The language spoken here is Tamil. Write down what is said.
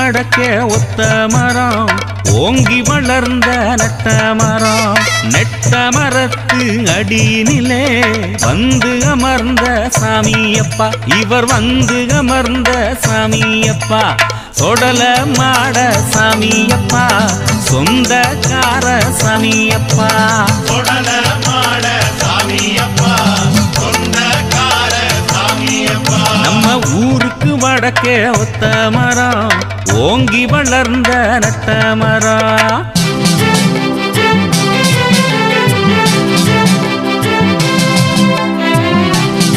வடக்கே ஒத்த மரம் ஓங்கி வளர்ந்த நட்ட மரம். நெட்ட மரத்து அடியினிலே வந்து அமர்ந்த சாமியப்பா. இவர் வந்து அமர்ந்த சாமியப்பா. சொடல மாட சாமியப்பா. சொந்தக்கார சாமியப்பா. கொடல மாட சாமியப்பா. சொந்தக்கார சாமியப்பா. நம்ம ஊருக்கு வடக்கே ஒத்த மரம் ஓங்கி வளர்ந்த நட்ட மரம்.